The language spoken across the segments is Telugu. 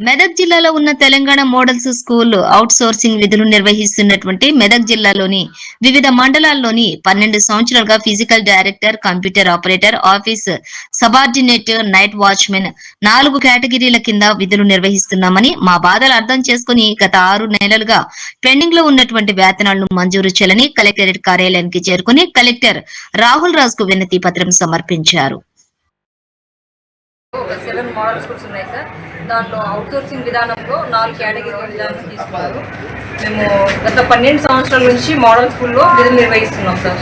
మెదక్ జిల్లాలో ఉన్న Telangana models school out sourcing విధులు నిర్వహిస్తున్నటువంటి మెదక్ జిల్లాలోని వివిధ మండలాల్లోని పన్నెండు సంవత్సరాలుగా physical director computer operator office subordinate night watchmen నాలుగు కేటగిరీల కింద విధులు నిర్వహిస్తున్నామని మా బాధలు అర్థం చేసుకుని గత ఆరు నెలలుగా పెండింగ్లో ఉన్నటువంటి వేతనాలను మంజూరు చేయాలని కలెక్టరేట్ కార్యాలయానికి చేరుకుని కలెక్టర్ రాహుల్ రాజ్కు వినతి పత్రం సమర్పించారు. సెవెన్ మోడల్ స్కూల్స్ ఉన్నాయి సార్. దాంట్లో అవుట్సోర్సింగ్ విధానంలో నాలుగు కేటగిరీ విధానం తీసుకున్నారు. మేము గత పన్నెండు సంవత్సరాల నుంచి మోడల్ స్కూల్లో విధులు నిర్వహిస్తున్నాం సార్.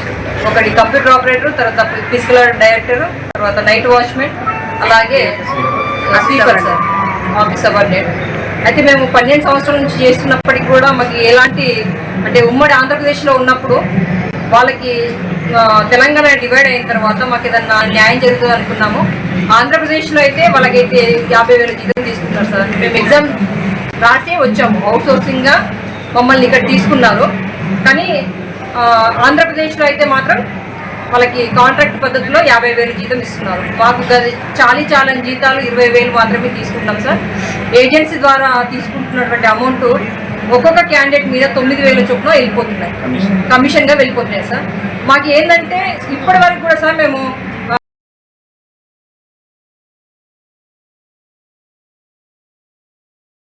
ఒకటి కంప్యూటర్ ఆపరేటర్ తర్వాత ఫిజికల్ డైరెక్టర్ తర్వాత నైట్ వాచ్మెన్ అలాగే స్వీపర్ సార్ ఆఫీస్ సబార్డినేట్ అయితే మేము పన్నెండు సంవత్సరాల నుంచి చేస్తున్నప్పటికి కూడా మాకు ఎలాంటి అంటే ఉమ్మడి ఆంధ్రప్రదేశ్లో ఉన్నప్పుడు వాళ్ళకి తెలంగాణ డివైడ్ అయిన తర్వాత మాకు ఏదన్నా న్యాయం జరుగుతుంది అనుకున్నాము. ఆంధ్రప్రదేశ్లో అయితే వాళ్ళకైతే యాభై వేల జీతం తీసుకున్నారు సార్. మేము ఎగ్జామ్ రాసి వచ్చాము. అవుట్ సోర్సింగ్గా మమ్మల్ని ఇక్కడ తీసుకున్నారు. కానీ ఆంధ్రప్రదేశ్లో అయితే మాత్రం వాళ్ళకి కాంట్రాక్ట్ పద్ధతిలో యాభై వేలు జీతం ఇస్తున్నారు. మాకు గది చాలీ చాలని జీతాలు ఇరవై వేలు మాత్రమే తీసుకుంటున్నాం సార్. ఏజెన్సీ ద్వారా తీసుకుంటున్నటువంటి అమౌంట్ ఒక్కొక్క క్యాండిడేట్ మీద తొమ్మిది వేల చొప్పున వెళ్ళిపోతున్నాయి. కమిషన్గా వెళ్ళిపోతున్నాయి సార్. మాకు ఏంటంటే ఇప్పటి వరకు కూడా సార్ మేము